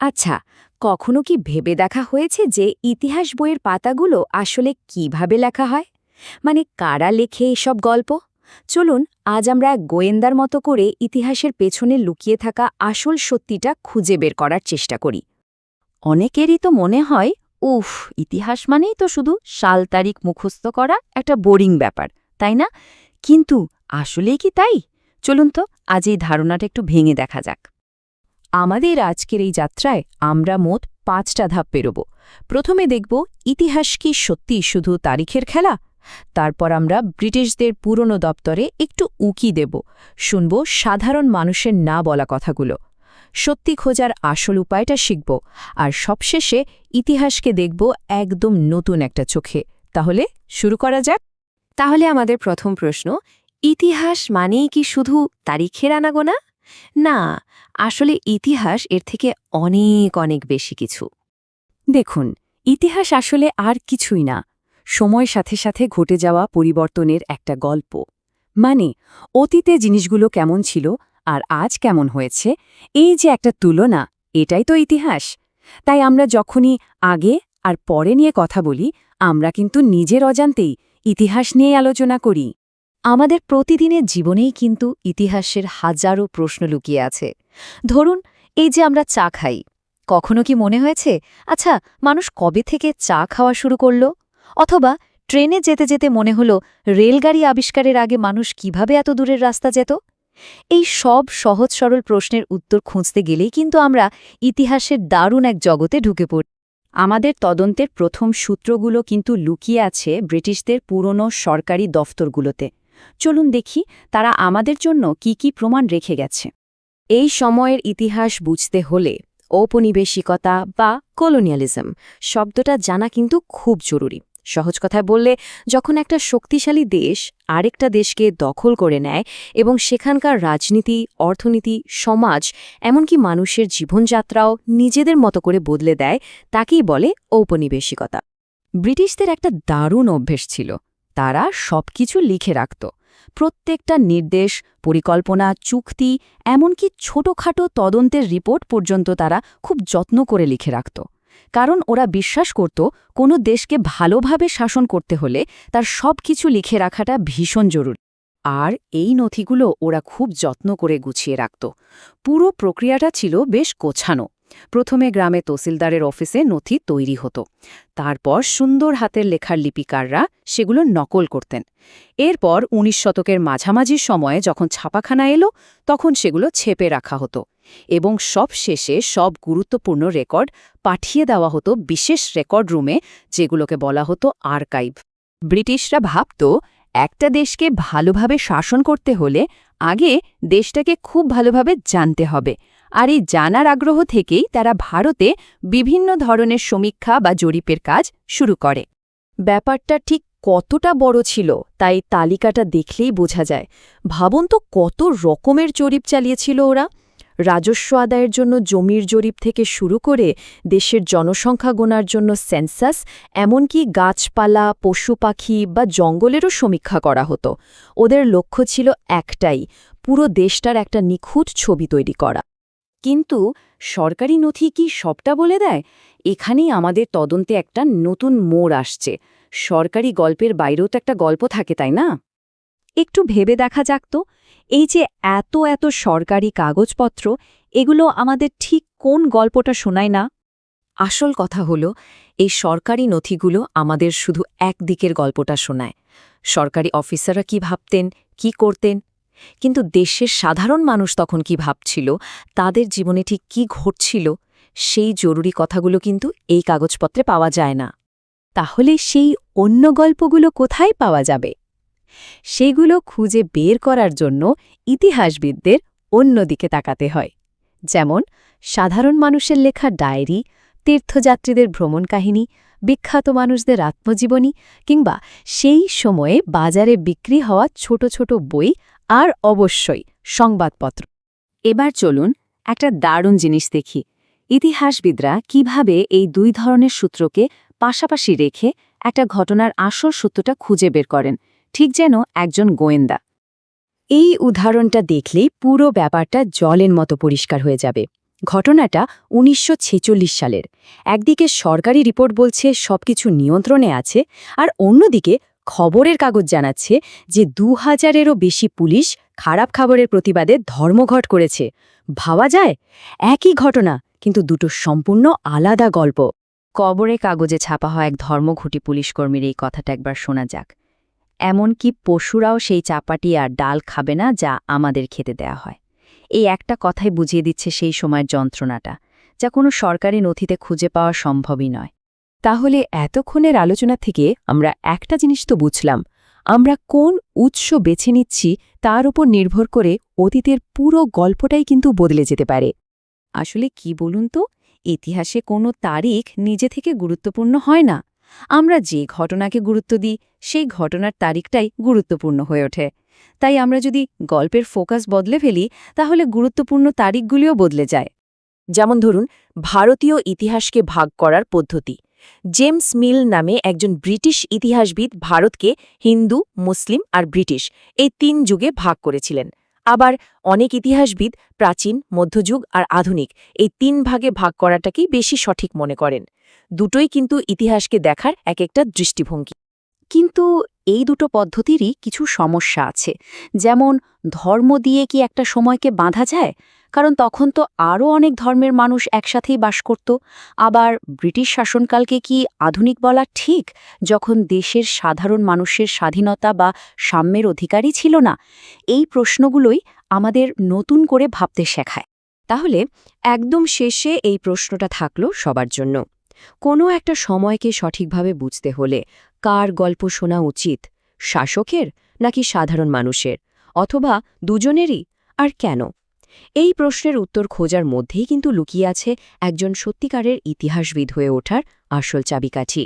আচ্ছা কখনো কি ভেবে দেখা হয়েছে যে ইতিহাস বইয়ের পাতাগুলো আসলে কীভাবে লেখা হয়? মানে কারা লেখে এসব গল্প? চলুন, আজ আমরা এক গোয়েন্দার মতো করে ইতিহাসের পেছনে লুকিয়ে থাকা আসল সত্যিটা খুঁজে বের করার চেষ্টা করি। অনেকেরই তো মনে হয়, উফ, ইতিহাস মানেই তো শুধু সাল তারিখ মুখস্থ করা একটা বোরিং ব্যাপার, তাই না? কিন্তু আসলেই কি তাই? চলুন তো, আজ এই ধারণাটা একটু ভেঙে দেখা যাক। আমাদের আজকের এই যাত্রায় আমরা মোট পাঁচটা ধাপ পেরোব। প্রথমে দেখব ইতিহাস কি সত্যি শুধু তারিখের খেলা? তারপর আমরা ব্রিটিশদের পুরনো দপ্তরে একটু উকি দেব। শুনব সাধারণ মানুষের না বলা কথাগুলো। সত্যি খোঁজার আসল উপায়টা শিখব আর সবশেষে ইতিহাসকে দেখব একদম নতুন একটা চোখে। তাহলে শুরু করা যাক। তাহলে আমাদের প্রথম প্রশ্ন, ইতিহাস মানেই কি শুধু তারিখের আনাগোনা? না, আসলে ইতিহাস এর থেকে অনেক অনেক বেশি কিছু। দেখুন, ইতিহাস আসলে আর কিছুই না। সময়ের সাথে সাথে ঘটে যাওয়া পরিবর্তনের একটা গল্প। মানে অতীতে জিনিসগুলো কেমন ছিল আর আজ কেমন হয়েছে, এই যে একটা তুলনা, এটাই তো ইতিহাস। তাই আমরা যখনই আগে আর পরে নিয়ে কথা বলি, আমরা কিন্তু নিজের অজান্তেই ইতিহাস নিয়ে আলোচনা করি। আমাদের প্রতিদিনের জীবনেই কিন্তু ইতিহাসের হাজারো প্রশ্ন লুকিয়ে আছে। ধরুন, এই যে আমরা চা খাই, কখনো কি মনে হয়েছে আচ্ছা মানুষ কবে থেকে চা খাওয়া শুরু করল? অথবা, ট্রেনে যেতে যেতে মনে হলো, রেলগাড়ি আবিষ্কারের আগে মানুষ কীভাবে এত দূরের রাস্তা যেত? এই সব সহজ সরল প্রশ্নের উত্তর খুঁজতে গেলেই কিন্তু আমরা ইতিহাসের দারুণ এক জগতে ঢুকে পড়ি। আমাদের তদন্তের প্রথম সূত্রগুলো কিন্তু লুকিয়ে আছে ব্রিটিশদের পুরনো সরকারি দফতরগুলোতে। চলুন দেখি তারা আমাদের জন্য কি কি প্রমাণ রেখে গেছে। এই সময়ের ইতিহাস বুঝতে হলে ঔপনিবেশিকতা বা কলোনিয়ালিজম শব্দটা জানা কিন্তু খুব জরুরি। সহজ কথায় বললে, যখন একটা শক্তিশালী দেশ আরেকটা দেশকে দখল করে নেয় এবং সেখানকার রাজনীতি, অর্থনীতি, সমাজ, এমনকি মানুষের জীবনযাত্রাও নিজেদের মতো করে বদলে দেয়, তাকেই বলে ঔপনিবেশিকতা। ব্রিটিশদের একটা দারুণ অভ্যেস ছিল। তারা সবকিছু লিখে রাখত। প্রত্যেকটা নির্দেশ, পরিকল্পনা, চুক্তি, এমনকি ছোটখাটো তদন্তের রিপোর্ট পর্যন্ত তারা খুব যত্ন করে লিখে রাখত। কারণ ওরা বিশ্বাস করত, কোনো দেশকে ভালোভাবে শাসন করতে হলে তার সব কিছু লিখে রাখাটা ভীষণ জরুরি। আর এই নথিগুলো ওরা খুব যত্ন করে গুছিয়ে রাখত। পুরো প্রক্রিয়াটা ছিল বেশ গোছানো। প্রথমে গ্রামে তহসিলদারের অফিসে নথি তৈরি হতো। তারপর সুন্দর হাতের লেখার লিপিকাররা সেগুলো নকল করতেন। এরপর উনিশ শতকের মাঝামাঝি সময়ে যখন ছাপাখানা এলো, তখন সেগুলো ছেপে রাখা হতো এবং সব শেষে সব গুরুত্বপূর্ণ রেকর্ড পাঠিয়ে দেওয়া হতো বিশেষ রেকর্ড রুমে, যেগুলোকে বলা হতো আর্কাইভ। ব্রিটিশরা ভাবত, একটা দেশকে ভালোভাবে শাসন করতে হলে আগে দেশটাকে খুব ভালোভাবে জানতে হবে। আর এই জানার আগ্রহ থেকেই তারা ভারতে বিভিন্ন ধরনের সমীক্ষা বা জরিপের কাজ শুরু করে। ব্যাপারটা ঠিক কতটা বড় ছিল তাই তালিকাটা দেখলেই বোঝা যায়। ভাবুন তো কত রকমের জরিপ চালিয়েছিল ওরা। রাজস্ব আদায়ের জন্য জমির জরিপ থেকে শুরু করে দেশের জনসংখ্যা গোনার জন্য সেন্সাস, এমনকি গাছপালা, পশু পাখি বা জঙ্গলেরও সমীক্ষা করা হতো। ওদের লক্ষ্য ছিল একটাই, পুরো দেশটার একটা নিখুঁত ছবি তৈরি করা। কিন্তু সরকারি নথি কি সবটা বলে দেয়? এখানেই আমাদের তদন্তে একটা নতুন মোড় আসছে। সরকারি গল্পের বাইরেও তো একটা গল্প থাকে, তাই না? একটু ভেবে দেখা যাক তো, এই যে এত এত সরকারি কাগজপত্র, এগুলো আমাদের ঠিক কোন গল্পটা শোনায় না? আসল কথা হলো, এই সরকারি নথিগুলো আমাদের শুধু একদিকের গল্পটা শোনায়। সরকারি অফিসাররা কি ভাবতেন, কি করতেন কিন্তু দেশের সাধারণ মানুষ তখন কি ভাবছিল? তাদের জীবনে ঠিক কি ঘটছিল? সেই জরুরি কথাগুলো কিন্তু এই কাগজপত্রে পাওয়া যায় না। তাহলে সেই অন্য গল্পগুলো কোথায় পাওয়া যাবে? সেগুলো খুঁজে বের করার জন্য ইতিহাসবিদদের অন্যদিকে তাকাতে হয়। যেমন, সাধারণ মানুষের লেখা ডায়েরি, তীর্থযাত্রীদের ভ্রমণ কাহিনী, বিখ্যাত মানুষদের আত্মজীবনী, কিংবা সেই সময়ে বাজারে বিক্রি হওয়া ছোট ছোট বই আর অবশ্যই সংবাদপত্র। এবার চলুন একটা দারুণ জিনিস দেখি। ইতিহাসবিদরা কীভাবে এই দুই ধরনের সূত্রকে পাশাপাশি রেখে একটা ঘটনার আসল সূত্রটা খুঁজে বের করেন, ঠিক যেন একজন গোয়েন্দা। এই উদাহরণটা দেখলেই পুরো ব্যাপারটা জলের মতো পরিষ্কার হয়ে যাবে। ঘটনাটা উনিশশো ছেচল্লিশ সালের। একদিকে সরকারি রিপোর্ট বলছে সবকিছু নিয়ন্ত্রণে আছে আর অন্যদিকে খবরের কাগজ জানাচ্ছে যে দু হাজারেরও বেশি পুলিশ খারাপ খাবারের প্রতিবাদে ধর্মঘট করেছে। ভাবা যায়? একই ঘটনা, কিন্তু দুটো সম্পূর্ণ আলাদা গল্প। কবরে কাগজে ছাপা হয় এক ধর্মঘটি পুলিশকর্মীর এই কথাটা একবার শোনা যাক। এমনকি পশুরাও সেই চাপাটি আর ডাল খাবে না যা আমাদের খেতে দেয়া হয়। এই একটা কথাই বুঝিয়ে দিচ্ছে সেই সময়ের যন্ত্রণাটা, যা কোনো সরকারি নথিতে খুঁজে পাওয়া সম্ভবই নয়। তাহলে এতক্ষণের আলোচনা থেকে আমরা একটা জিনিস তো বুঝলাম। আমরা কোন উৎস বেছে নিচ্ছি তার উপর নির্ভর করে অতীতের পুরো গল্পটাই কিন্তু বদলে যেতে পারে। আসলে কি বলুন তো, ইতিহাসে কোনো তারিখ নিজে থেকে গুরুত্বপূর্ণ হয় না। আমরা যে ঘটনাকে গুরুত্ব দিই, সেই ঘটনার তারিখটাই গুরুত্বপূর্ণ হয়ে ওঠে। তাই আমরা যদি গল্পের ফোকাস বদলে ফেলি, তাহলে গুরুত্বপূর্ণ তারিখগুলিও বদলে যায়। যেমন ধরুন, ভারতীয় ইতিহাসকে ভাগ করার পদ্ধতি। জেমস মিল নামে একজন ব্রিটিশ ইতিহাসবিদ ভারতকে হিন্দু, মুসলিম আর ব্রিটিশ এই তিন যুগে ভাগ করেছিলেন। আবার অনেক ইতিহাসবিদ প্রাচীন, মধ্যযুগ আর আধুনিক এই তিন ভাগে ভাগ করাটাকেই বেশি সঠিক মনে করেন। দুটোই কিন্তু ইতিহাসকে দেখার এক একটা দৃষ্টিভঙ্গি। কিন্তু এই দুটো পদ্ধতিরই কিছু সমস্যা আছে। যেমন ধর্ম দিয়ে কি একটা সময়কে বাঁধা যায়? কারণ তখন তো আরও অনেক ধর্মের মানুষ একসাথেই বাস করত। আবার ব্রিটিশ শাসনকালকে কি আধুনিক বলা ঠিক? যখন দেশের সাধারণ মানুষের স্বাধীনতা বা সাম্যের অধিকারই ছিল না, এই প্রশ্নগুলোই আমাদের নতুন করে ভাবতে শেখায়। তাহলে একদম শেষে এই প্রশ্নটা থাকল সবার জন্য। কোনো একটা সময়কে সঠিকভাবে বুঝতে হলে কার গল্প শোনা উচিত? শাসকের নাকি সাধারণ মানুষের? অথবা দুজনেরই? আর কেন? এই প্রশ্নের উত্তর খোঁজার মধ্যেই কিন্তু লুকিয়ে আছে একজন সত্যিকারের ইতিহাসবিদ হয়ে ওঠার আসল চাবিকাঠি।